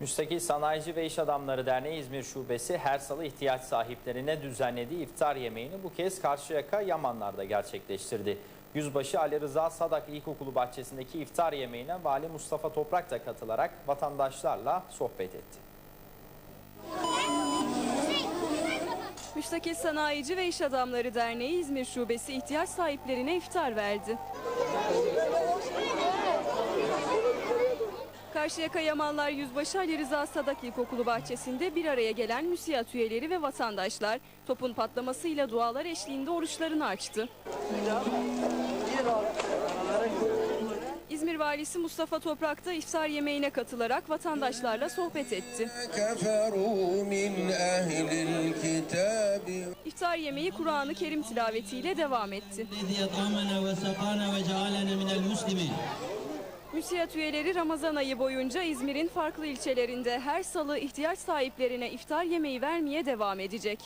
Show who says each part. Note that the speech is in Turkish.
Speaker 1: Müstakil Sanayici ve İş Adamları Derneği İzmir Şubesi her salı ihtiyaç sahiplerine düzenlediği iftar yemeğini bu kez Karşıyaka Yamanlar'da gerçekleştirdi. Yüzbaşı Ali Rıza Sadak İlkokulu bahçesindeki iftar yemeğine Vali Mustafa Toprak da katılarak vatandaşlarla sohbet etti.
Speaker 2: Müstakil Sanayici ve İş Adamları Derneği İzmir Şubesi ihtiyaç sahiplerine iftar verdi. Karşıyaka Yamanlar Yüzbaşı Ali Rıza Sadak İlkokulu bahçesinde bir araya gelen müsiyat üyeleri ve vatandaşlar topun patlamasıyla dualar eşliğinde oruçlarını açtı. İzmir Valisi Mustafa Toprak da iftar yemeğine katılarak vatandaşlarla sohbet etti. İftar yemeği Kur'an-ı Kerim tilavetiyle devam etti. MÜSİAD üyeleri Ramazan ayı boyunca İzmir'in farklı ilçelerinde her salı ihtiyaç sahiplerine iftar yemeği vermeye devam edecek.